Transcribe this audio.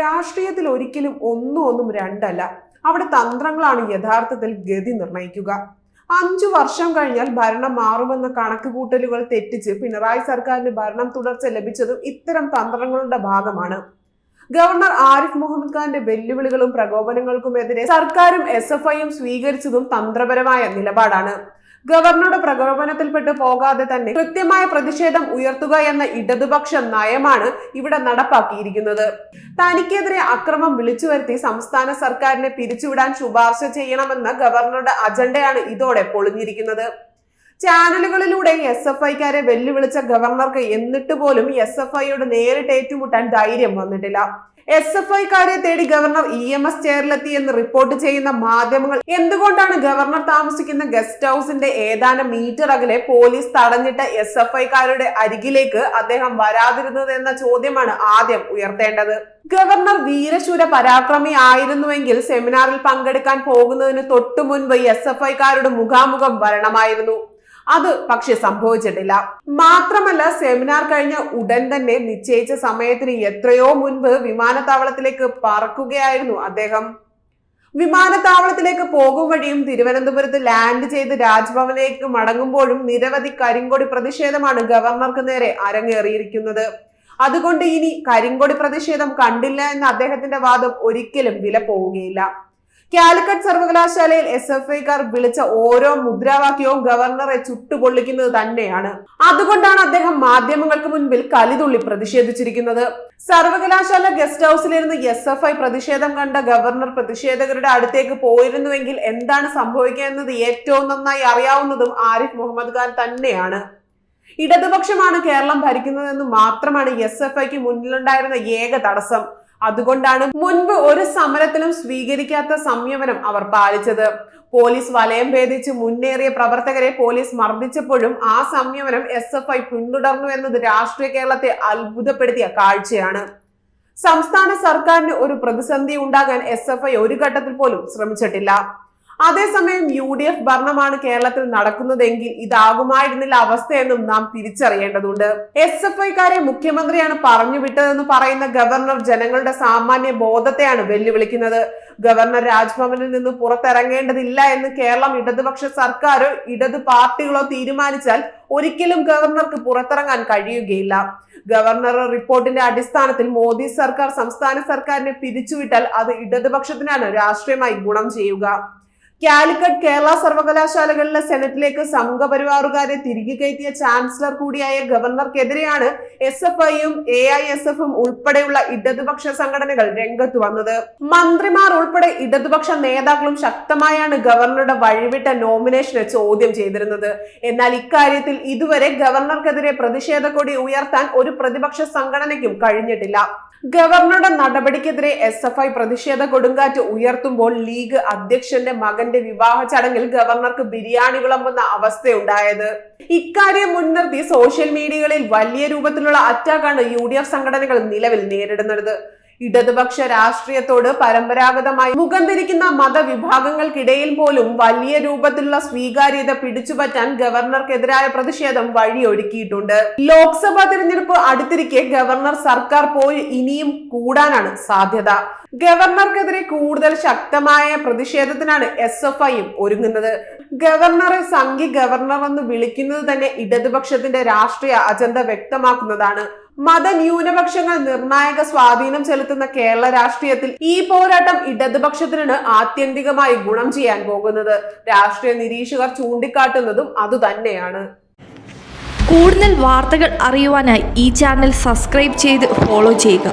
രാഷ്ട്രീയത്തിൽ ഒരിക്കലും ഒന്നും ഒന്നും രണ്ടല്ല. അവിടെ തന്ത്രങ്ങളാണ് യഥാർത്ഥത്തിൽ ഗതി നിർണയിക്കുക. അഞ്ചു വർഷം കഴിഞ്ഞാൽ ഭരണം മാറുമെന്ന കണക്കുകൂട്ടലുകൾ തെറ്റിച്ച് പിണറായി സർക്കാരിന് ഭരണം തുടർച്ച ലഭിച്ചതും ഇത്തരം തന്ത്രങ്ങളുടെ ഭാഗമാണ്. ഗവർണർ ആരിഫ് മുഹമ്മദ് ഖാന്റെ വെല്ലുവിളികളും പ്രകോപനങ്ങൾക്കുമെതിരെ സർക്കാരും എസ് എഫ് ഐയും സ്വീകരിച്ചതും തന്ത്രപരമായ നിലപാടാണ്. ഗവർണറുടെ പ്രകോപനത്തിൽപ്പെട്ട് പോകാതെ തന്നെ കൃത്യമായ പ്രതിഷേധം ഉയർത്തുക എന്ന ഇടതുപക്ഷ നയമാണ് ഇവിടെ നടപ്പാക്കിയിരിക്കുന്നത്. തനിക്കെതിരെ അക്രമം വിളിച്ചു വരുത്തി സംസ്ഥാന സർക്കാരിനെ പിരിച്ചുവിടാൻ ശുപാർശ ചെയ്യണമെന്ന ഗവർണറുടെ അജണ്ടയാണ് ഇതോടെ പൊളിഞ്ഞിരിക്കുന്നത്. ചാനലുകളിലൂടെ എസ് എഫ് ഐക്കാരെ വെല്ലുവിളിച്ച ഗവർണർക്ക് എന്നിട്ട് പോലും എസ് എഫ് ഐയോട് നേരിട്ട് ഏറ്റുമുട്ടാൻ ധൈര്യം വന്നിട്ടില്ല. എസ് എഫ് ഐക്കാരെ തേടി ഗവർണർ ഇ എം എസ് ചെയറിലെത്തി എന്ന് റിപ്പോർട്ട് ചെയ്യുന്ന മാധ്യമങ്ങൾ എന്തുകൊണ്ടാണ് ഗവർണർ താമസിക്കുന്ന ഗസ്റ്റ് ഹൗസിന്റെ ഏതാനും മീറ്റർ അകലെ പോലീസ് തടഞ്ഞിട്ട് എസ് എഫ് ഐക്കാരുടെ അരികിലേക്ക് അദ്ദേഹം വരാതിരുന്നത് എന്ന ചോദ്യമാണ് ആദ്യം ഉയർത്തേണ്ടത്. ഗവർണർ വീരശൂര പരാക്രമി ആയിരുന്നുവെങ്കിൽ സെമിനാറിൽ പങ്കെടുക്കാൻ പോകുന്നതിന് തൊട്ടു മുൻപ് എസ് എഫ് ഐക്കാരുടെ മുഖാമുഖം വരണമായിരുന്നു. അത് പക്ഷെ സംഭവിച്ചിട്ടില്ല. മാത്രമല്ല സെമിനാർ കഴിഞ്ഞ ഉടൻ തന്നെ നിശ്ചയിച്ച സമയത്തിന് എത്രയോ മുൻപ് വിമാനത്താവളത്തിലേക്ക് പറക്കുകയായിരുന്നു അദ്ദേഹം. വിമാനത്താവളത്തിലേക്ക് പോകും വഴിയും തിരുവനന്തപുരത്ത് ലാൻഡ് ചെയ്ത് രാജ്ഭവനിലേക്ക് മടങ്ങുമ്പോഴും നിരവധി കരിങ്കൊടി പ്രതിഷേധമാണ് ഗവർണർക്ക് നേരെ അരങ്ങേറിയിരിക്കുന്നത്. അതുകൊണ്ട് ഇനി കരിങ്കൊടി പ്രതിഷേധം കണ്ടില്ല എന്ന അദ്ദേഹത്തിന്റെ വാദം ഒരിക്കലും വില പോവുകയില്ല കാലിക്കറ്റ് സർവകലാശാലയിൽ എസ് എഫ് ഐക്കാർ വിളിച്ച ഓരോ മുദ്രാവാക്യവും ഗവർണറെ ചുട്ടുപൊള്ളിക്കുന്നത് തന്നെയാണ്. അതുകൊണ്ടാണ് അദ്ദേഹം മാധ്യമങ്ങൾക്ക് മുൻപിൽ കലിതുള്ളി പ്രതിഷേധിച്ചിരിക്കുന്നത്. സർവകലാശാല ഗസ്റ്റ് ഹൗസിലിരുന്ന് എസ് എഫ് ഐ പ്രതിഷേധം കണ്ട ഗവർണർ പ്രതിഷേധകരുടെ അടുത്തേക്ക് പോയിരുന്നുവെങ്കിൽ എന്താണ് സംഭവിക്കുക എന്നത് ഏറ്റവും നന്നായി അറിയാവുന്നതും ആരിഫ് മുഹമ്മദ് ഖാൻ തന്നെയാണ്. ഇടതുപക്ഷമാണ് കേരളം ഭരിക്കുന്നതെന്ന് മാത്രമാണ് എസ് എഫ് ഐക്ക് മുന്നിലുണ്ടായിരുന്ന ഏക തടസ്സം. അതുകൊണ്ടാണ് മുൻപ് ഒരു സമരത്തിലും സ്വീകരിക്കാത്ത സംയമനം അവർ പാലിച്ചത്. പോലീസ് വലയം ഭേദിച്ച് മുന്നേറിയ പ്രവർത്തകരെ പോലീസ് മർദ്ദിച്ചപ്പോഴും ആ സംയമനം എസ് എഫ് ഐ പിന്തുടർന്നു എന്നത് രാഷ്ട്രീയ കേരളത്തെ അത്ഭുതപ്പെടുത്തിയ കാഴ്ചയാണ്. സംസ്ഥാന സർക്കാരിന് ഒരു പ്രതിസന്ധി ഉണ്ടാകാൻ എസ് എഫ് ഐ ഒരു ഘട്ടത്തിൽ പോലും ശ്രമിച്ചിട്ടില്ല. അതേസമയം യു ഡി എഫ് ഭരണമാണ് കേരളത്തിൽ നടക്കുന്നതെങ്കിൽ ഇതാകുമായിരുന്നില്ല അവസ്ഥയെന്നും നാം തിരിച്ചറിയേണ്ടതുണ്ട്. എസ് എഫ് ഐക്കാരെ മുഖ്യമന്ത്രിയാണ് പറഞ്ഞു വിട്ടതെന്ന് പറയുന്ന ഗവർണർ ജനങ്ങളുടെ സാമാന്യ ബോധത്തെയാണ് വെല്ലുവിളിക്കുന്നത്. ഗവർണർ രാജ്ഭവനിൽ നിന്ന് പുറത്തിറങ്ങേണ്ടതില്ല എന്ന് കേരളം ഇടതുപക്ഷ സർക്കാരോ ഇടതു പാർട്ടികളോ തീരുമാനിച്ചാൽ ഒരിക്കലും ഗവർണർക്ക് പുറത്തിറങ്ങാൻ കഴിയുകയില്ല. ഗവർണർ റിപ്പോർട്ടിന്റെ അടിസ്ഥാനത്തിൽ മോദി സർക്കാർ സംസ്ഥാന സർക്കാരിനെ പിരിച്ചുവിട്ടാൽ അത് ഇടതുപക്ഷത്തിനാണ് രാഷ്ട്രീയമായി ഗുണം ചെയ്യുക. കാലിക്കറ്റ് കേരള സർവകലാശാലകളിലെ സെനറ്റിലേക്ക് സംഘപരിവാറുകാരെ തിരികെ കയറ്റിയ ചാൻസലർ കൂടിയായ ഗവർണർക്കെതിരെയാണ് എസ് എഫ് ഐയും എ ഐ എസ് എഫും ഉൾപ്പെടെയുള്ള ഇടതുപക്ഷ സംഘടനകൾ രംഗത്ത് വന്നത്. മന്ത്രിമാർ ഉൾപ്പെടെ ഇടതുപക്ഷ നേതാക്കളും ശക്തമായാണ് ഗവർണറുടെ വഴിവിട്ട നോമിനേഷനെ ചോദ്യം ചെയ്തിരുന്നത്. എന്നാൽ ഇക്കാര്യത്തിൽ ഇതുവരെ ഗവർണർക്കെതിരെ പ്രതിഷേധ കൊടി ഉയർത്താൻ ഒരു പ്രതിപക്ഷ സംഘടനയ്ക്കും കഴിഞ്ഞിട്ടില്ല. ഗവർണറുടെ നടപടിക്കെതിരെ എസ് എഫ് ഐ പ്രതിഷേധ കൊടുങ്കാറ്റ് ഉയർത്തുമ്പോൾ ലീഗ് അധ്യക്ഷന്റെ മകന്റെ വിവാഹ ചടങ്ങിൽ ഗവർണർക്ക് ബിരിയാണി വിളമ്പുന്ന അവസ്ഥയുണ്ടായത്. ഇക്കാര്യം മുൻനിർത്തി സോഷ്യൽ മീഡിയകളിൽ വലിയ രൂപത്തിലുള്ള അറ്റാക്കാണ് യു ഡി എഫ് സംഘടനകൾ നിലവിൽ നേരിടുന്നത്. ഇടതുപക്ഷ രാഷ്ട്രീയത്തോട് പരമ്പരാഗതമായി മുഖം തിരിക്കുന്ന മതവിഭാഗങ്ങൾക്കിടയിൽ പോലും വലിയ രൂപത്തിലുള്ള സ്വീകാര്യത പിടിച്ചുപറ്റാൻ ഗവർണർക്കെതിരായ പ്രതിഷേധം വഴിയൊരുക്കിയിട്ടുണ്ട്. ലോക്സഭാ തിരഞ്ഞെടുപ്പ് അടുത്തിരിക്കെ ഗവർണർ സർക്കാർ പോയി ഇനിയും കൂടാനാണ് സാധ്യത. ഗവർണർക്കെതിരെ കൂടുതൽ ശക്തമായ പ്രതിഷേധത്തിനാണ് എസ് എഫ് ഐയും ഒരുങ്ങുന്നത്. ഗവർണറെ സംഘി ഗവർണർ എന്ന് വിളിക്കുന്നത് തന്നെ ഇടതുപക്ഷത്തിന്റെ രാഷ്ട്രീയ അജണ്ട വ്യക്തമാക്കുന്നതാണ്. മതന്യൂനപക്ഷങ്ങൾ നിർണായക സ്വാധീനം ചെലുത്തുന്ന കേരള രാഷ്ട്രീയത്തിൽ ഈ പോരാട്ടം ഇടതുപക്ഷത്തിനാണ് ആത്യന്തികമായി ഗുണം ചെയ്യാൻ പോകുന്നത്. രാഷ്ട്രീയ നിരീക്ഷകർ ചൂണ്ടിക്കാട്ടുന്നതും അതുതന്നെയാണ്. കൂടുതൽ വാർത്തകൾ അറിയുവാനായി ഈ ചാനൽ സബ്സ്ക്രൈബ് ചെയ്ത് ഫോളോ ചെയ്യുക.